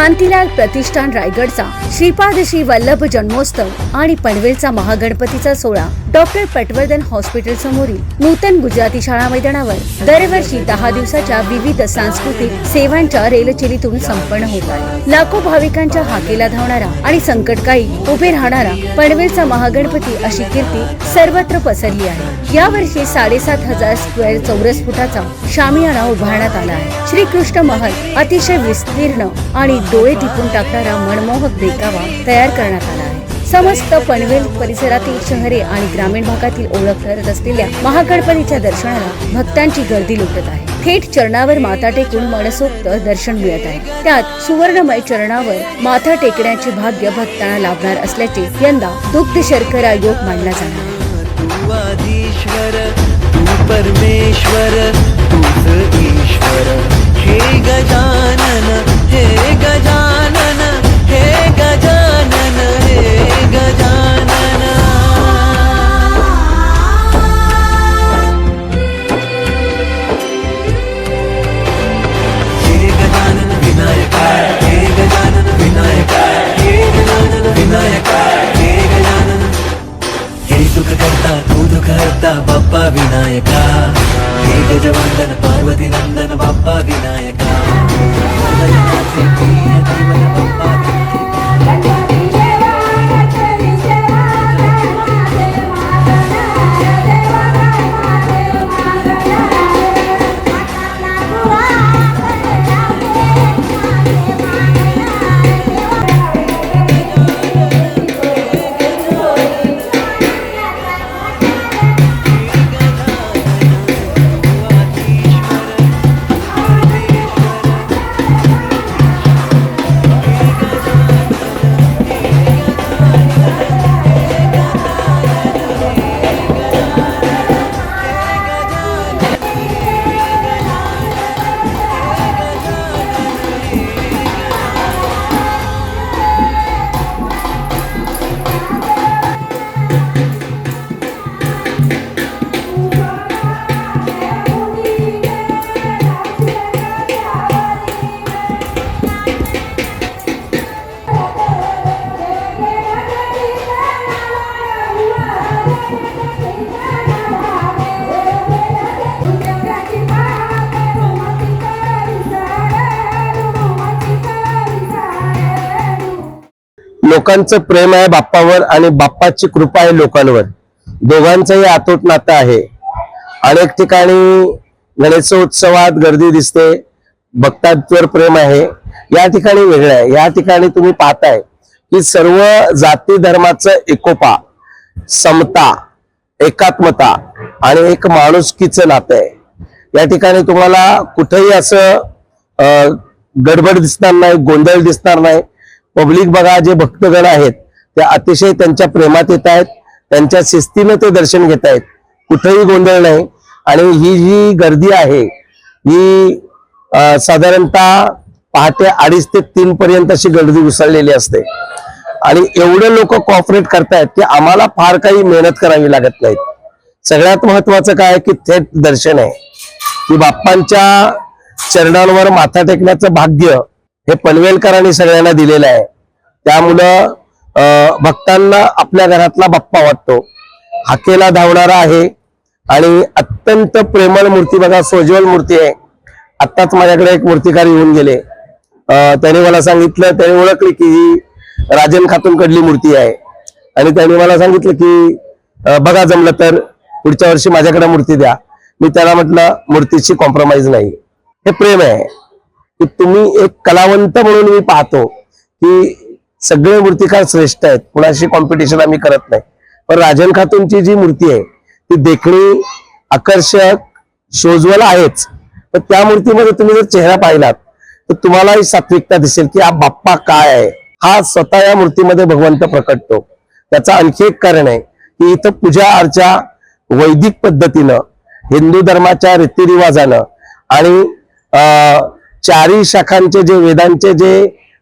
कांतीलाल प्रतिष्ठान रायगडचा श्रीपाद श्री वल्लभ जन्मोत्सव आणि पनवेलचा महागणपतीचा सोहळा. डॉक्टर पटवर्धन हॉस्पिटल समोरील नूतन गुजराती शाळा मैदानावर दरवर्षी दहा दिवसाच्या विविध सांस्कृतिक सेवांच्या रेलचेलीतून संपन्न होत आहे. लाखो भाविकांच्या हाकेला धावणारा आणि संकटकाळी उभे राहणारा पनवेलचा महागणपती अशी कीर्ती सर्वत्र पसरली आहे. यावर्षी साडेसात हजार स्क्वेअर चौरस फुटाचा शामियाना उभारण्यात आला आहे. श्रीकृष्ण महल अतिशय विस्तीर्ण आणि डोळे टिपून टाकणारा मनमोहक देखावा तयार करण्यात आला. समस्त पनवेल परिसरातील शहरे आणि ग्रामीण भागातील ओळख ठरत असलेल्या महागणपतीच्या दर्शनाला भक्तांची गर्दी लुटत आहे. थेट चरणावर माथा टेकून मनसोक्त दर्शन मिळत आहे. त्यात सुवर्णमय चरणावर माथा टेकण्याचे भाग्य भक्तांना लाभणार असल्याचे यंदा दुग्ध शर्करा योग मानला जाणार परमेश्वर तूच ईश्वर हे गजानन बाप्पा विनायका हे गजवंदन पार्वती नंदन बाप्पा लोकांचं प्रेम आहे बाप्पावर आणि बाप्पाची कृपा आहे लोकांवर. दोघांचंही आतोट नातं आहे. अनेक ठिकाणी गणेशोत्सवात गर्दी दिसते. भक्तांवर प्रेम आहे. या ठिकाणी वेगळं आहे. या ठिकाणी तुम्ही पाहताय की सर्व जाती धर्माचं एकोपा समता एकात्मता आणि एक माणुसकीचं नातं आहे. या ठिकाणी तुम्हाला कुठेही असं गडबड दिसणार नाही गोंधळ दिसणार नाही. पब्लिक बघा जे भक्तगण आहेत ते अतिशय त्यांच्या प्रेमात येत आहेत त्यांच्या शिस्तीनं ते दर्शन घेत आहेत. कुठेही गोंधळ नाही. आणि ही जी गर्दी आहे ही साधारणतः पहाटे अडीच ते तीन पर्यंत अशी गर्दी उसळलेली असते. आणि एवढे लोक कॉपरेट करतायत की आम्हाला फार काही मेहनत करावी लागत नाहीत सगळ्यात महत्वाचं काय की थेट दर्शन आहे. की बाप्पांच्या चरणांवर माथा टेकण्याचं भाग्य हे पनवेलकरांनी सगळ्यांना दिलेलं आहे. त्यामुळं भक्तांना आपल्या घरातला बाप्पा वाटतो. हाकेला धावणारा आहे. आणि अत्यंत प्रेमळ मूर्ती बघा सोज्वल मूर्ती आहे. आत्ताच माझ्याकडे एक मूर्तिकार येऊन गेले. त्याने मला सांगितलं त्याने ओळखली की ही राजन खातून कडली मूर्ती आहे. आणि त्याने मला सांगितलं की बघा जमलं तर पुढच्या वर्षी माझ्याकडे मूर्ती द्या. मी त्याला म्हटलं मूर्तीची कॉम्प्रोमाइज नाही. हे प्रेम आहे. की तुम्ही एक कलावंत म्हणून मी पाहतो की सगळे मूर्तिकार श्रेष्ठ आहेत. कुणाशी कॉम्पिटिशन आम्ही करत नाही. पण राजन खातूनची जी मूर्ती आहे ती देखणी आकर्षक शोजवल आहेच. तर त्या मूर्तीमध्ये तुम्ही जर चेहरा पाहिलात तर तुम्हाला ही सात्विकता दिसेल की हा बाप्पा काय आहे? हा स्वतः या मूर्तीमध्ये भगवंत प्रकटतो. त्याचा आणखी एक कारण आहे की इथं पूजा अर्चा वैदिक पद्धतीनं हिंदू धर्माच्या रीतिरिवाजानं आणि अं, चारी शाखांचे जे वेदांचे जे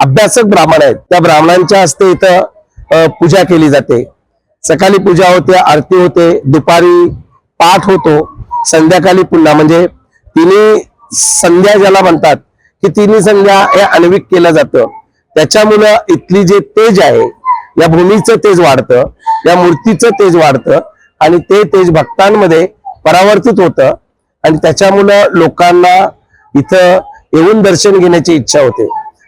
अभ्यासक ब्राह्मण आहेत त्या ब्राह्मणांच्या हस्ते इथं पूजा केली जाते. सकाळी पूजा होते आरती होते दुपारी पाठ होतो संध्याकाळी पुन्हा. म्हणजे तिन्ही संध्या ज्याला म्हणतात की तिन्ही संध्या हे आण्विक केलं जातं. त्याच्यामुळं इथली जे तेज आहे या भूमीचं तेज वाढतं या मूर्तीचं तेज वाढतं आणि ते तेज भक्तांमध्ये परावर्तित होतं. आणि त्याच्यामुळं लोकांना इथं येऊन दर्शन घेण्याची इच्छा होते.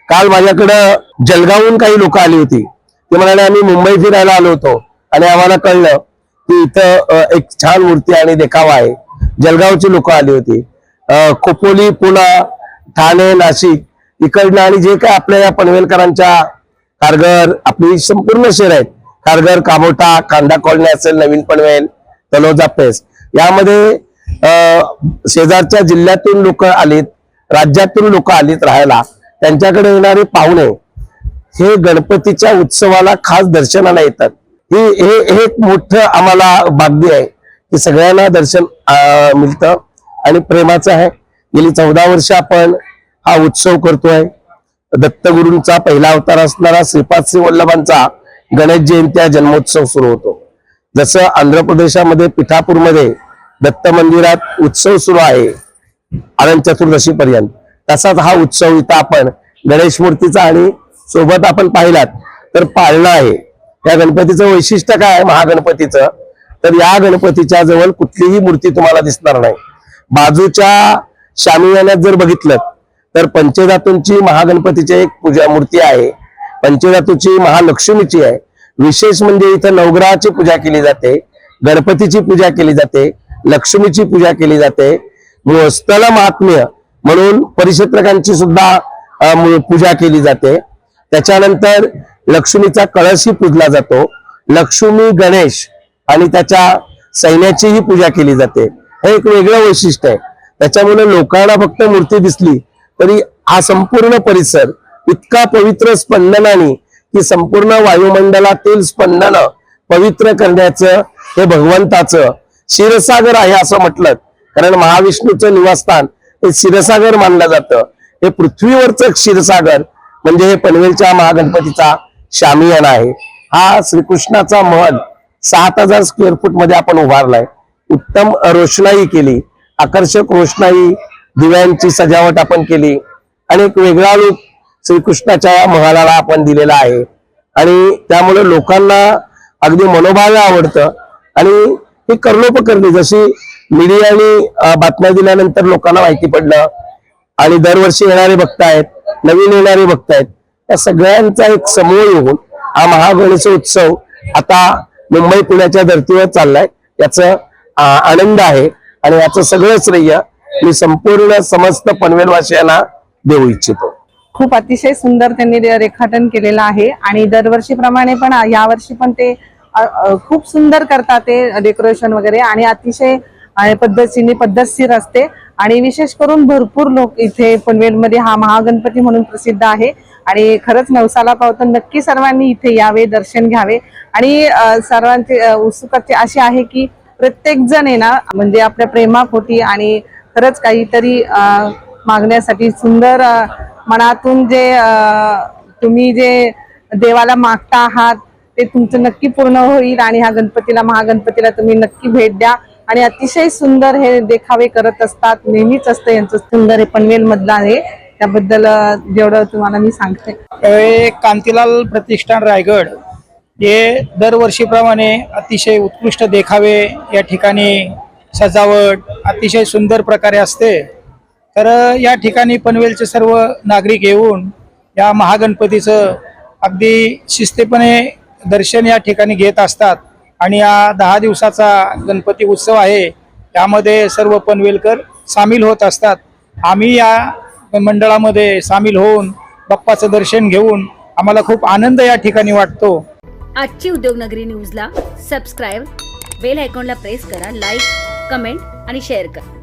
काल माझ्याकडं जलगावहून काही लोक आली होती. ते म्हणाले आम्ही मुंबई फिरायला आलो होतो. आणि आम्हाला कळलं की इथं एक छान मूर्ती आणि देखावा आहे. जलगावची लोक आली होती. खोपोली पुणा ठाणे नाशिक इकडनं आणि जे काय आपल्या या पनवेलकरांच्या कारगर आपली संपूर्ण शहर आहेत. कारगर कामोटा कांदा कॉलनी असेल नवीन पनवेल तलोजा पेस यामध्ये शेजारच्या जिल्ह्यातून लोक आलीत. राज्यातून लोक आलीत राहायला त्यांच्याकडे येणारे पाहुणे हे गणपतीच्या उत्सवाला खास दर्शनाला येतात. ही हे एक मोठं आम्हाला भाग्य आहे की सगळ्यांना दर्शन मिळतं आणि प्रेमाचं आहे. गेली चौदा वर्ष आपण हा उत्सव करतोय. दत्तगुरूंचा पहिला अवतार असणारा श्रीपाद श्री वल्लभांचा गणेश जयंती हा जन्मोत्सव सुरू होतो. जसं आंध्र प्रदेशामध्ये पिठापूरमध्ये दत्त मंदिरात उत्सव सुरू आहे अनंत चतुर्दशी पर्यंत तसाच हा उत्सव इथं आपण गणेश मूर्तीचा आणि सोबत आपण पाहिलात. तर पाळणं आहे. या गणपतीचं वैशिष्ट्य काय आहे महागणपतीचं? तर या गणपतीच्या जवळ कुठलीही मूर्ती तुम्हाला दिसणार नाही. बाजूच्या शामियान्यात जर बघितलं तर पंचधातूंची महागणपतीची एक पूजा मूर्ती आहे. पंचधातूची महालक्ष्मीची आहे. विशेष म्हणजे इथं नवग्रहाची पूजा केली जाते गणपतीची पूजा केली जाते लक्ष्मीची पूजा केली जाते स्थल महात्म्य. म्हणून परिक्षेत्रकांची सुद्धा पूजा केली जाते. त्याच्यानंतर लक्ष्मीचा कळसही पूजला जातो. लक्ष्मी गणेश आणि त्याच्या सैन्याचीही पूजा केली जाते. हे एक वेगळं वैशिष्ट्य आहे. त्याच्यामुळे लोकांना फक्त मूर्ती दिसली तरी हा संपूर्ण परिसर इतका पवित्र स्पंदनाने की संपूर्ण वायुमंडलातील स्पंदन पवित्र करण्याचं हे भगवंताचं क्षीरसागर आहे असं म्हटलं कारण महाविष्णूचं निवासस्थान हे क्षीरसागर मानलं जातं. हे पृथ्वीवरचं क्षीरसागर म्हणजे हे पनवेलच्या महागणपतीचा शामियाना आहे. हा श्रीकृष्णाचा महल सात हजार स्क्वेअर फूटमध्ये आपण उभारलाय. उत्तम रोषणाई केली. आकर्षक रोषणाई दिव्यांची सजावट आपण केली. आणि एक वेगळा रूप श्रीकृष्णाच्या महालाला आपण दिलेला आहे. आणि त्यामुळे लोकांना अगदी मनोभावे आवडतं. आणि ही कर्णोपकरणी जशी मीडियाने बातम्या दिल्यानंतर लोकांना माहिती पडलं. आणि दरवर्षी येणारे भक्त आहेत नवीन येणारे भक्त आहेत या सगळ्यांचा एक समूह येऊन हा महागणेश उत्सव आता मुंबई पुण्याच्या धर्तीवर चाललाय. याचं आनंद आहे आणि याचं सगळं श्रेय मी संपूर्ण समस्त पनवेलवासियांना देऊ इच्छितो. खूप अतिशय सुंदर त्यांनी रेखाटन केलेलं आहे आणि दरवर्षीप्रमाणे पण या वर्षी पण ते खूप सुंदर करतात ते डेकोरेशन वगैरे आणि अतिशय आणि पद्धतशीर पद्धतशीर असते. आणि विशेष करून भरपूर लोक इथे पनवेलमध्ये हा महागणपती म्हणून प्रसिद्ध आहे. आणि खरंच नवसाला पावतं नक्की सर्वांनी इथे यावे दर्शन घ्यावे. आणि सर्वांची उत्सुकता अशी आहे की प्रत्येक जण आहे ना म्हणजे आपल्या प्रेमापोटी आणि खरंच काहीतरी मागण्यासाठी सुंदर मनातून जे तुम्ही जे देवाला मागता आहात ते तुमचं नक्की पूर्ण होईल. आणि ह्या गणपतीला महागणपतीला तुम्ही नक्की भेट द्या. आणि अतिशय सुंदर हे देखावे करत असतात नेहमीच असतं यांचं सुंदर हे पनवेल मधलं आहे. त्याबद्दल जेवढं तुम्हाला मी सांगते. कांतीलाल प्रतिष्ठान रायगड हे दरवर्षीप्रमाणे अतिशय उत्कृष्ट देखावे या ठिकाणी सजावट अतिशय सुंदर प्रकारे असते. तर या ठिकाणी पनवेलचे सर्व नागरिक येऊन या महागणपतीचं अगदी शिस्तीपणे दर्शन या ठिकाणी घेत असतात. आणि या दहा दिवसाचा गणपती उत्सव आहे यामध्ये सर्व पनवेलकर सामील होत असतात. आम्ही या मंडळामध्ये सामील होऊन बाप्पाचं दर्शन घेऊन आम्हाला खूप आनंद या ठिकाणी वाटतो. आजची उद्योगनगरी न्यूजला सबस्क्राईब बेल आयकॉनला प्रेस करा लाईक कमेंट आणि शेअर करा.